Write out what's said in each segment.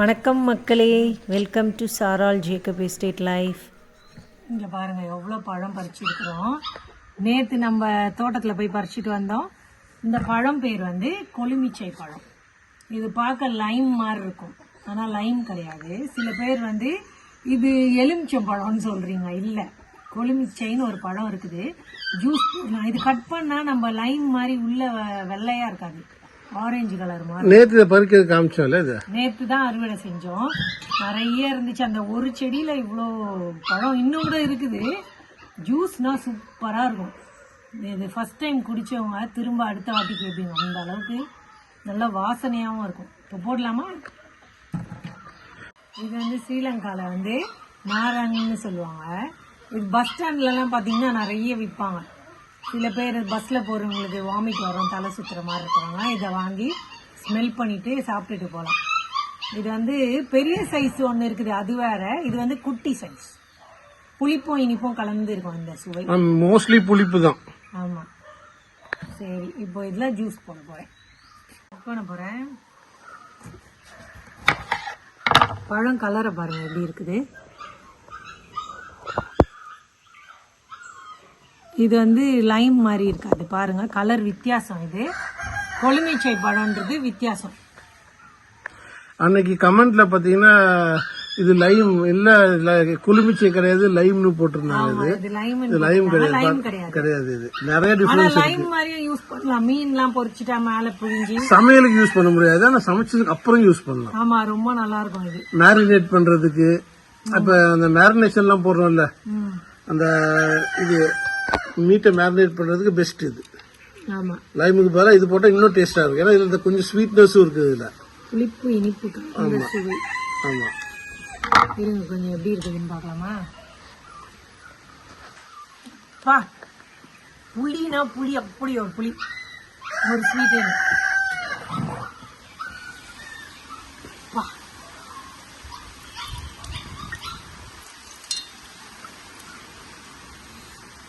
வணக்கம் மக்களே. Welcome to சாரால் ஜேக்கப் எஸ்டேட் லைஃப் இங்கே பாருங்கள் எவ்வளோ பழம் பறிச்சிருக்கிறோம் நேற்று நம்ம தோட்டத்தில் போய் பறிச்சிட்டு வந்தோம். இந்த பழம் பேர் வந்து கொலுமிச்சை பழம். இது பார்க்க லைம் மாதிரி இருக்கும். ஆனால் லைம் கிடையாது. சில பேர் வந்து இது எலுமிச்சம் பழம்னு சொல்கிறீங்க இல்லை. கொலுமிச்சைன்னு ஒரு பழம் இருக்குது. ஜூஸ் இது கட் பண்ணால் நம்ம லைம் மாதிரி உள்ள வெள்ளையாக இருக்காது. ஆரஞ்சு கலர் மாதிரி. நேற்று இதை பறிக்கிறது காமிச்சோம்ல இது? நேற்று தான் அறுவடை செஞ்சோம். நிறைய இருந்துச்சு. அந்த ஒரு செடியில் இவ்வளோ பழம் இன்னும் கூட இருக்குது. ஜூஸ்னா சூப்பராக இருக்கும். இது ஃபர்ஸ்ட் டைம் குடிச்சவங்க திரும்ப அடுத்த வாட்டி கேட்பீங்க அந்த அளவுக்கு நல்ல வாசனையாகவும் இருக்கும். இப்போ போடலாமா? இது வந்து ஸ்ரீலங்காவில் வந்து நாரங்கன்னு சொல்லுவாங்க. இது பஸ் ஸ்டாண்ட்லலாம் பார்த்தீங்கன்னா நிறைய விற்பாங்க சில பேர் பஸ்ஸில் போகிறவங்களுக்கு வாமிட் வரும் தலை சுற்றுற மாதிரி இருக்கிறவங்க இதை வாங்கி ஸ்மெல் பண்ணிட்டு சாப்பிட்டுட்டு போகலாம் இது வந்து பெரிய சைஸ் ஒன்று இருக்குது அது வேற. இது வந்து குட்டி சைஸ் புளிப்பும் இனிப்பும் கலந்து இருக்கும் இந்த சுவை. மோஸ்ட்லி புளிப்பு தான். ஆமாம் சரி இப்போ இதில் ஜூஸ் போட போகிறேன் பண்ண போகிறேன் பழம் கலரை பாருங்க எப்படி இருக்குது. இது வந்து லைம் மாதிரி இருக்காது. பாருங்க கலர் வித்தியாசம் இது. கொழுமிச்சை பழம்ன்றது வித்தியாசம். அன்னைக்கு கமெண்ட்ல பாத்தீங்கன்னா இது லைம் இல்ல குளுமிச்சை கிடையாது லைம்னு போட்டிருந்தாங்க இது. லைம் இது லைம் கிடையாது கிடையாது. இது. நிறைய டிஃபரன்ஸ் லைம் மாதிரியும் யூஸ் பண்ணலாம். மீன்லாம் பொரிச்சிட்டா மேல புழிஞ்சி. சமையலுக்கு யூஸ் பண்ண முடியாது. ஆனா சமைச்சதுக்கு அப்புறம் யூஸ் பண்ணலாம். ஆமா ரொம்ப நல்லா இருக்கும் இது. மேரினேட் பண்றதுக்கு. அப்ப அந்த மேரினேஷன் எல்லாம் போடுறோம்ல. அந்த இது மீட்டை மேரினேட் பண்றதுக்கு பெஸ்ட் இது. ஆமா. லைமுக்கு பதிலா இது போட்டா இன்னும் டேஸ்டா இருக்கும். ஏன்னா இதுல கொஞ்சம் ஸ்வீட்னஸும் இருக்குது இதுல. புளிப்பு இனிப்பு கலந்த சுவை. ஆமா. இருங்க கொஞ்சம் எப்படி இருக்குதுன்னு பார்க்கலாமா? பா புளினா புளி அப்படி ஒரு புளி. ஒரு ஸ்வீட் பா.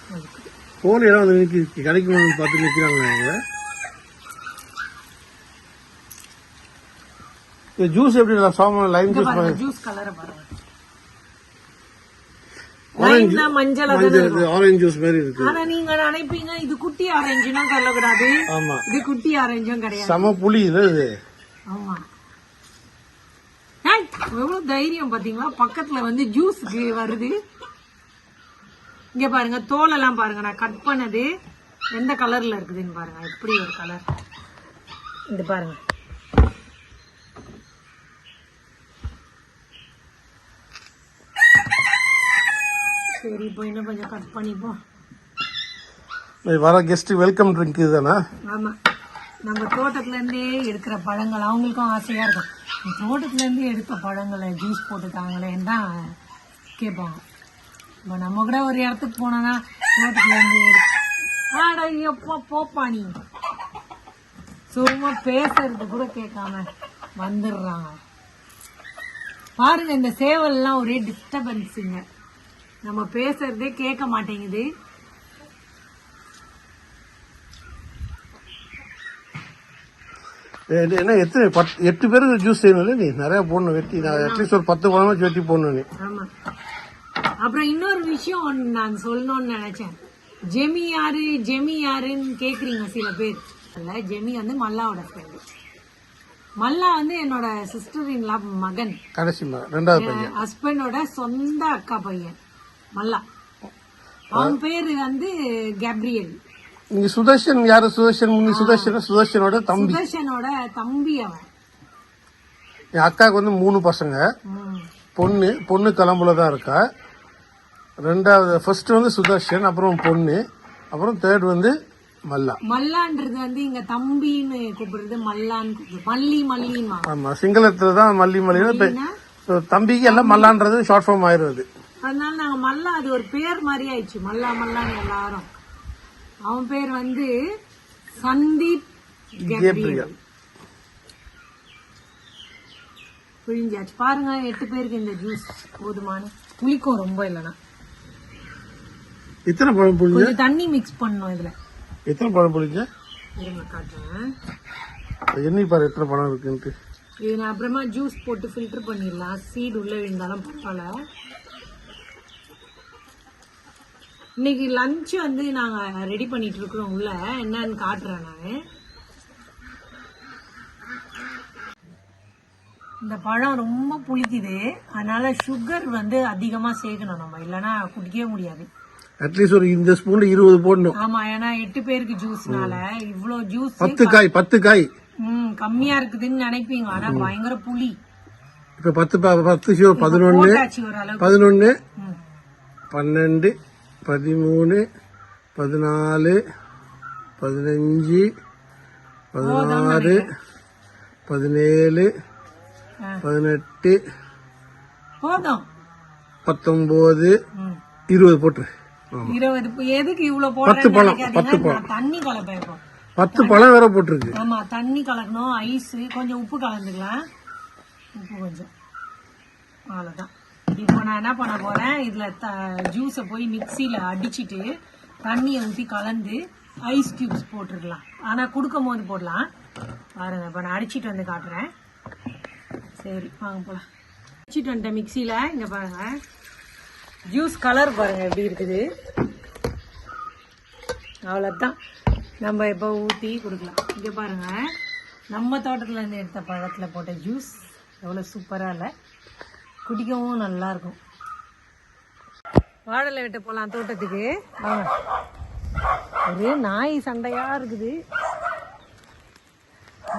கோழி எல்லாம் வந்து நிக்கி கிடைக்குமான்னு பார்த்து அவங்க இந்த ஜூஸ் எப்படி நல்லா சாமான லைம் ஜூஸ் ஜூஸ் கலரை மஞ்சள் ஆரஞ்சு ஜூஸ் மாதிரி இருக்கு. ஆனா நீங்க நினைப்பீங்க இது குட்டி ஆரஞ்சுனா சொல்லக்கூடாது. ஆமா. இது குட்டி ஆரஞ்சும் கிடையாது. செம புளி இது ஆமா. எவ்வளவு தைரியம் பாத்தீங்களா பக்கத்துல வந்து ஜூஸ்க்கு வருது. இங்க பாருங்க தோலெல்லாம் பாருங்க நான் கட் பண்ணது எந்த கலர்ல இருக்குதுன்னு பாருங்க எப்படி ஒரு கலர் இது பாருங்க. சரி இப்போ இன்னும் கொஞ்சம் கட் பண்ணிப்போம். வர கெஸ்ட் வெல்கம் ட்ரிங்க் இதுதானா? ஆமா. நம்ம தோட்டத்துல இருந்தே எடுக்கிற பழங்கள் அவங்களுக்கும் ஆசையா இருக்கும். இந்த தோட்டத்துல இருந்து எடுத்த பழங்களை ஜூஸ் போட்டு தாங்களேன்னு தான் கேட்பாங்க. இப்போ நம்ம கூட ஒரு இடத்துக்கு போனோம்னா தோட்டத்துல இருந்து எடுத்து ஆட எப்போ போப்பா நீ. சும்மா பேசுறது கூட கேட்காம வந்துடுறாங்க. பாருங்க இந்த சேவல்லாம் ஒரே டிஸ்டர்பன்ஸுங்க நம்ம பேசுறதே கேட்க மாட்டேங்குது. என்ன எத்தனை பத்து எட்டு பேருக்கு ஜூஸ் செய்யணும்ல நீ? நிறைய போடணும் வெட்டி. நான் அட்லீஸ்ட் ஒரு பத்து வச்சு வெட்டி போடணும் நீ. ஆமா. அப்புறம் இன்னொரு விஷயம் நான் சொல்லணும்னு நினைச்சேன். ஜெமி யாரு? ஜெமி யாருன்னு கேக்குறீங்க சில பேர். இல்ல ஜெமி வந்து மல்லாவோட ஃப்ரெண்டு மல்லா வந்து என்னோட சிஸ்டர் இன் லா மகன். கடைசி ம- ரெண்டாவது பையன். ஹஸ்பண்டோட சொந்த அக்கா பையன் மல்லா. அவன் பேரு வந்து கேப்ரியல். நீங்க சுதர்ஷன் யாரு சுதர்ஷன்? நீ சுதர்ஷன் சுதர்ஷனோட தம்பி. சுதர்ஷனோட தம்பி அவன். என் அக்காவுக்கு வந்து மூணு பசங்க. பொண்ணு பொண்ணு கிளம்புல தான் இருக்கா. ரெண்டாவது ஃபர்ஸ்ட் வந்து சுதர்ஷன் அப்புறம் பொண்ணு அப்புறம் தேர்ட் வந்து மல்லா. மல்லான்றது வந்து இங்க தம்பின்னு கூப்பிடுறது மல்லான்னு கூப்பிடுறது மல்லி மல்லின்னு ஆமா சிங்களத்துல தான் மல்லி மல்லின்னு தம்பிக்கு எல்லாம் மல்லான்றது ஷார்ட் ஃபார்ம் ஆயிருது அதனால நாங்க மல்லா அது ஒரு பேர் மாதிரி ஆயிடுச்சு. மல்லா மல்லான்னு எல்லாரும். அவன் பேர் வந்து சந்தீப் கேப்ரியல். புழிஞ்சாச்சு பாருங்க எட்டு பேருக்கு இந்த ஜூஸ் போதுமான புளிக்கும் ரொம்ப இல்லைன்னா. எத்தனை பழம் புளிஞ்ச கொஞ்சம் தண்ணி மிக்ஸ் பண்ணணும் இதுல. எத்தனை பழம் புளிஞ்ச இருங்க காட்டுறேன். எண்ணி பாரு எத்தனை பழம் இருக்குன்ட்டு. இது நான் அப்புறமா ஜூஸ் போட்டு ஃபில்டர் பண்ணிடலாம். சீடு உள்ள விழுந்தாலும் பரவாயில்ல. இன்னைக்கு லஞ்ச் வந்து நாங்க ரெடி பண்ணிட்டு இருக்கிறோம் உள்ள. என்னன்னு காட்டுறேன் நான். இந்த பழம் ரொம்ப புளிக்குது. அதனால சுகர் வந்து அதிகமா சேர்க்கணும் நம்ம. இல்லைன்னா குடிக்கவே முடியாது. அட்லீஸ்ட் ஒரு இந்த ஸ்பூன்ல இருபது போடணும். ஆமா ஏன்னா எட்டு பேருக்கு ஜூஸ்னால இவ்ளோ ஜூஸ் பத்து காய் பத்து காய். ம் கம்மியா இருக்குதுன்னு நினைப்பீங்க. ஆனா பயங்கர புளி. இப்ப பத்து பத்து சிவ பதினொன்னு பதினொன்னு. பன்னெண்டு பதிமூணு பதினாலு பதினஞ்சு பதினாறு பதினேழு. பதினெட்டு போதும். பத்தொன்பது ம். இருபது போட்டுரு. ஆமா. இருபது எதுக்கு இவ்வளவு. நான் தண்ணி கலப்பேன் பத்து பழம் வேற போட்டிருக்கு. ஆமா தண்ணி கலக்கணும் ஐஸ் கொஞ்சம் உப்பு கலந்துக்கலாம். உப்பு கொஞ்சம். அவ்வளவுதான். இப்போ நான் என்ன பண்ண போறேன்? இதுல ஜூஸை போய் மிக்சியில அடிச்சிட்டு தண்ணியை ஊற்றி கலந்து ஐஸ் கியூப்ஸ் போட்டுருக்கலாம். ஆனா குடுக்கும் போது போடலாம். பாருங்க இப்போ நான் அடிச்சிட்டு வந்து காட்டுறேன். சரி வாங்க போலாம். அடிச்சிட்டு வந்துட்டேன் மிக்சியில இங்க பாருங்க. ஜூஸ் கலர் பாருங்க எப்படி இருக்குது. அவ்வளோதான் நம்ம இப்போ ஊற்றி கொடுக்கலாம். இங்கே பாருங்க. நம்ம தோட்டத்துலேருந்து எடுத்த பழத்தில் போட்ட ஜூஸ் எவ்வளோ சூப்பராக இல்லை. குடிக்கவும் நல்லா இருக்கும். வாழலை விட்டு போகலாம் தோட்டத்துக்கு. வாங்க. ஒரே நாய் சண்டையாக இருக்குது.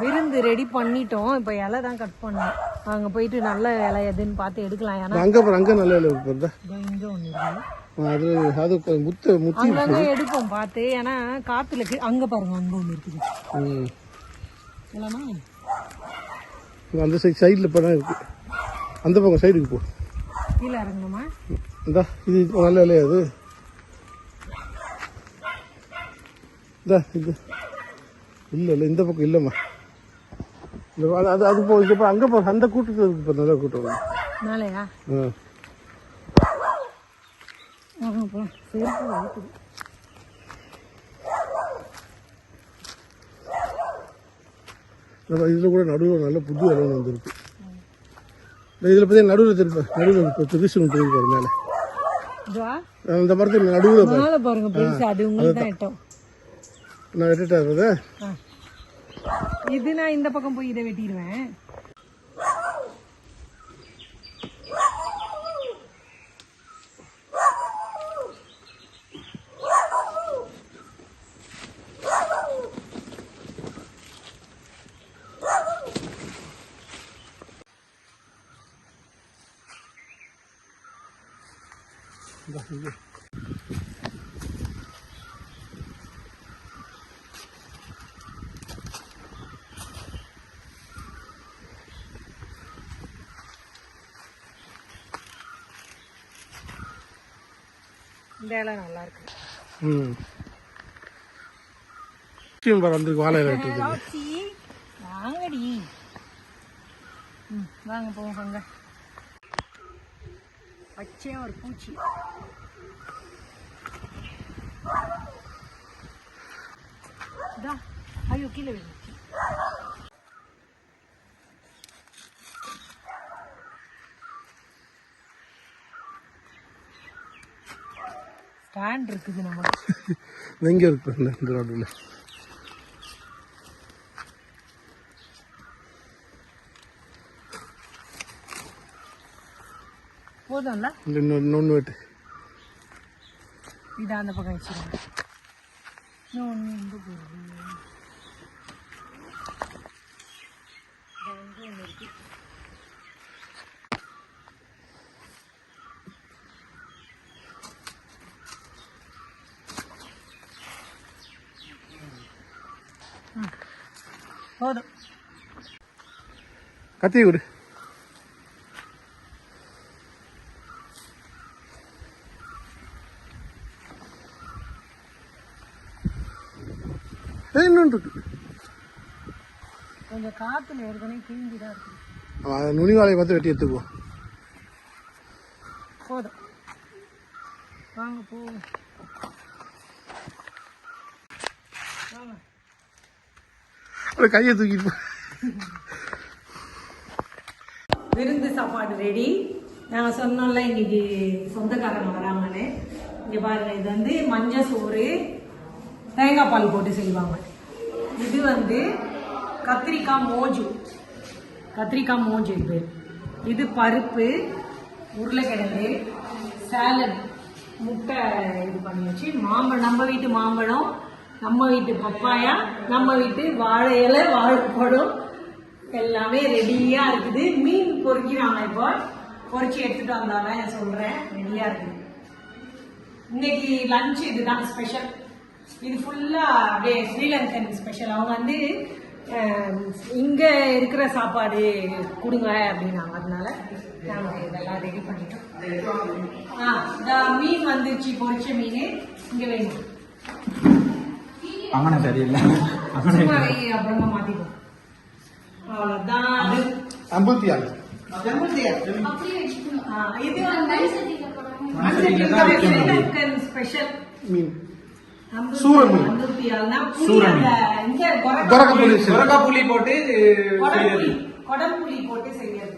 விருந்து ரெடி பண்ணிட்டோம். இப்போ இலை தான் கட் பண்ணோம். அங்கே போயிட்டு நல்ல இலை எதுன்னு பார்த்து எடுக்கலாம். ஏன்னா அங்கே அங்கே நல்ல இலை ஒன்று இருக்குது அது அது முத்து முத்தி அங்கங்க எடுப்போம் பார்த்து ஏன்னா காத்துல அங்க பாருங்க அங்க ஒண்ணு இருக்குது. இல்லைன்னா அந்த சைடு சைடில் இப்போ இருக்கு. அந்த பக்கம் சைடுக்கு போ. கீழே இறங்கணுமா? இந்தா இது நல்ல இல்லையா அது? இந்தா இது. இல்லை இல்லை இந்த பக்கம் இல்லைம்மா. அது- அது போ இப்போ அங்கே போ அந்த கூட்டத்தில் இருக்கு இப்போ நல்ல கூட்டம். ஆ. வலிக்குது நம்ம இதில் கூட நடுவில் நல்ல புது இடம் வந்துருக்கு. இதில் பார்த்தீங்கன்னா நடுவில் திருப்ப நடுவில் இப்போ திருச்சி ஒன்று மேலே. அந்த மரத்தில் நடுவில் பாரு மேல பாருங்க பெருசு அது உங்களுக்கு தான் எட்டும் நான் வெட்டிட்டா. இது நான் இந்த பக்கம் போய் இதை வெட்டிடுவேன். இந்த இலை நல்லா இருக்கு. ம். பாரு வாழை இலை வெட்டுறது ராட்சி வாங்கடி. ம் வாங்க போவோம் வாங்க பச்சையா ஒரு பூச்சி. இதா ஐயோ கீழே விழுந்துச்சு ஸ்டாண்ட் இருக்குது நமக்கு எங்கே இருக்கு இந்த ரோட்டில். போதும்ல? இன்னொன்று வெட்டு. இதை அந்த பக்கம் வச்சுருங்க. இன்னொன்று எங்கே போகுது இதோ இங்க ஒண்ணு இருக்கு. ம். போதும் கத்தி விடு ஏய், இன்னொன்று இருக்கு கொஞ்சம் காத்துல ஏற்கனவே கிழிஞ்சி தான் நுனி வாழையை பார்த்து வெட்டி எடுத்துக்குவோம் போதும். வாங்க போவோம். ஒரு கையை தூக்கிட்டு. விருந்து சாப்பாடு ரெடி நாங்கள் சொன்னோம்ல இன்னைக்கு சொந்தக்காரங்க வராங்கன்னு. இங்கே பாருங்க இது வந்து மஞ்சள் சோறு தேங்காய் பால் போட்டு செய்வாங்க. இது வந்து கத்திரிக்காய் மோஜு. கத்திரிக்காய் மோஜு இது. இது பருப்பு உருளைக்கிழங்கு சேலட் முட்டை இது பண்ணி வச்சு மாம்பழம் நம்ம வீட்டு மாம்பழம் நம்ம வீட்டு பப்பாயா நம்ம வீட்டு வாழை இலை வாழைப்பழம் எல்லாமே ரெடியாக இருக்குது. மீன் பொறிக்கிறாங்க இப்போ. பொறிச்சு எடுத்துகிட்டு வந்தாங்க சொல்கிறேன் ரெடியாக இருக்குது. இன்னைக்கு லஞ்ச் இதுதான் ஸ்பெஷல் இது ஃபுல்லா அப்படியே ஸ்ரீலங்கன் ஸ்பெஷல் அவங்க வந்து இங்க இருக்கிற சாப்பாடு கொடுங்க அப்படின்னாங்க அதனால நாங்க இதெல்லாம் ரெடி பண்ணிட்டோம். ஆ, இந்த மீன் வந்துச்சு பொரிச்ச மீன். இங்க வேணும். அவனை சரியில்லை. அப்புறமா இது வந்து ஸ்ரீலங்கன் ஸ்பெஷல் மீன். போட்டு போட்டு செய்யறது.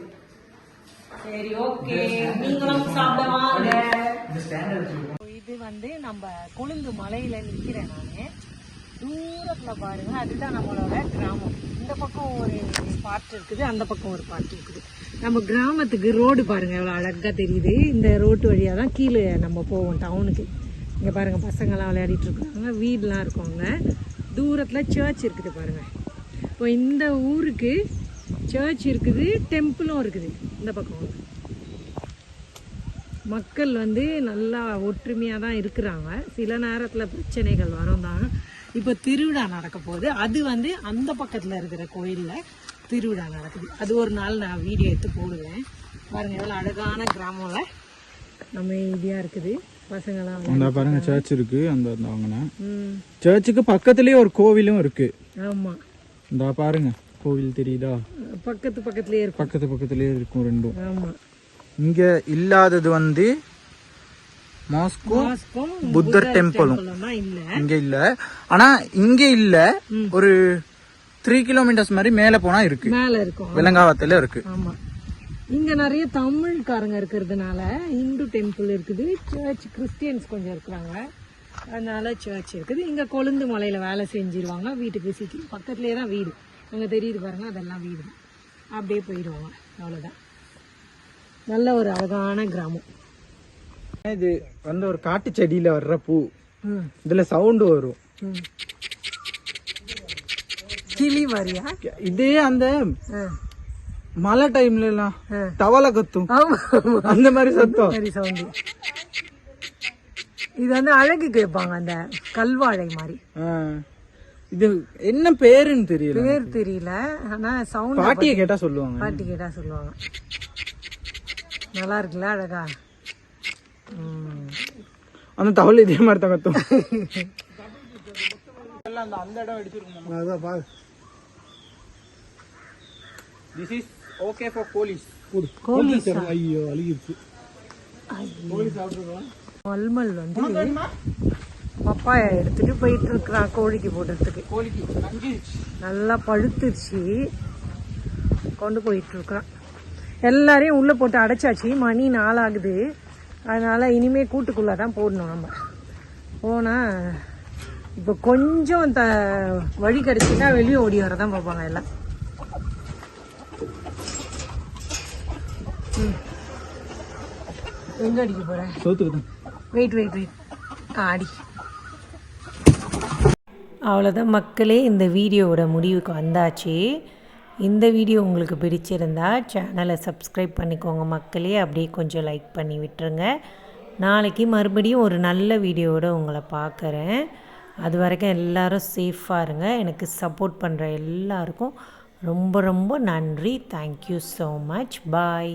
சரி ஓகே. நீங்களும் சாப்பிட வாங்க. இது வந்து நம்ம கொழுந்து மலையில நிக்கிறேன் நானு. தூரத்துல பாருங்க அதுதான் நம்மளோட கிராமம். இந்த பக்கம் ஒரு பார்ட் இருக்குது அந்த பக்கம் ஒரு பார்ட் இருக்குது. நம்ம கிராமத்துக்கு ரோடு பாருங்க எவ்வளவு அழகா தெரியுது. இந்த ரோட்டு வழியா தான் கீழே நம்ம போவோம் டவுனுக்கு இங்கே பாருங்கள் பசங்கள்லாம் விளையாடிட்டு இருக்காங்க. வீடுலாம் இருக்கவங்க தூரத்தில் சர்ச் இருக்குது பாருங்கள் இப்போ இந்த ஊருக்கு சர்ச் இருக்குது டெம்பிளும் இருக்குது. இந்த பக்கம். மக்கள் வந்து நல்லா ஒற்றுமையாக தான் இருக்கிறாங்க. சில நேரத்தில் பிரச்சனைகள் வரும் தான். இப்போ திருவிழா நடக்க போகுது. அது வந்து அந்த பக்கத்தில் இருக்கிற கோயிலில் திருவிழா நடக்குது. அது ஒரு நாள் நான் வீடியோ எடுத்து போடுவேன். பாருங்கள் எவ்வளோ அழகான கிராமம்ல அமைதியாக இருக்குது. பசங்களாம் அந்த பாருங்க சர்ச் இருக்கு. அந்த அந்த வாங்கின ம். சர்ச்சுக்கு பக்கத்துலயே ஒரு கோவிலும் இருக்கு. ஆமாம் இந்த பாருங்க கோவில் தெரியுதா? பக்கத்து பக்கத்துலேயே இருக்கும். பக்கத்து பக்கத்துலயே இருக்கும் ரெண்டும். ஆமாம் இங்க இல்லாதது வந்து மாஸ்கோ புத்தர் டெம்பிளும். இங்க இல்ல. ஆனா இங்க இல்ல. ஒரு த்ரீ கிலோமீட்டர்ஸ் மாதிரி மேல போனா இருக்கு. விலங்காவத்துல இருக்கு. ஆமா. இங்க நிறைய தமிழ்காரங்க இருக்கிறதுனால இந்து டெம்பிள் இருக்குது சர்ச் கிறிஸ்டியன்ஸ் கொஞ்சம் இருக்கிறாங்க. அதனால சர்ச் இருக்குது. இங்க கொழுந்து மலையில வேலை செஞ்சிருவாங்க. வீட்டுக்கு சீக்கிரம் பக்கத்துலயே தான் வீடு. அங்க தெரியுது பாருங்க அதெல்லாம் வீடு. அப்படியே போயிடுவாங்க. அவ்வளவுதான். நல்ல ஒரு அழகான கிராமம். இது வந்து ஒரு காட்டு செடியில வர்ற பூ. இதுல சவுண்ட் வரும். ம். கிளி மாதிரியா? இதே அந்த மழை டைம்ல எல்லாம். தவளை கத்தும். அந்த மாதிரி சத்தம். சவுண்டு. இது வந்து அழகு கேட்பாங்க அந்த கல்வாழை மாதிரி. இது என்ன பேருன்னு தெரியல. பேர் தெரியல ஆனா சவுண்ட் பாட்டியை கேட்டா சொல்லுவாங்க. பாட்டி கேட்டா சொல்லுவாங்க. நல்லா இருக்குல்ல அழகா. அந்த தவளை இதே மாதிரி தான் கத்தும். அதான் பாரு. திஸ் இஸ் ஓகே ஃபார் கோழி சரி, ஐயோ. அழுகிருச்சு மல்மல் வந்து பப்பாயா எடுத்துட்டு போயிட்டு இருக்கிறான் கோழிக்கு போடுறதுக்கு. கோழிக்கு. நல்லா பழுத்துருச்சு. கொண்டு போயிட்டு இருக்கிறான் எல்லாரையும் உள்ள போட்டு அடைச்சாச்சு. மணி நாளாகுது அதனால இனிமே கூட்டுக்குள்ள தான் போடணும் நம்ம. போனா இப்போ கொஞ்சம் த வழி கிடைச்சிட்டா வெளியே ஓடி வர தான் பார்ப்பாங்க எல்லாம். எங்க அடிக்க போற? சோத்துக்கு தான். வெயிட் வெயிட் வெயிட் ஆடி. அவ்வளோதான் மக்களே இந்த வீடியோவோட முடிவுக்கு வந்தாச்சு. இந்த வீடியோ உங்களுக்கு பிடிச்சிருந்தா சேனலை சப்ஸ்கிரைப் பண்ணிக்கோங்க மக்களே. அப்படியே கொஞ்சம் லைக் பண்ணி விட்டுருங்க. நாளைக்கு மறுபடியும் ஒரு நல்ல வீடியோவோட உங்களை பார்க்குறேன். அது வரைக்கும் எல்லாரும் சேஃபாக இருங்க. எனக்கு சப்போர்ட் பண்ணுற எல்லாருக்கும் ரொம்ப ரொம்ப நன்றி. Thank you so much bye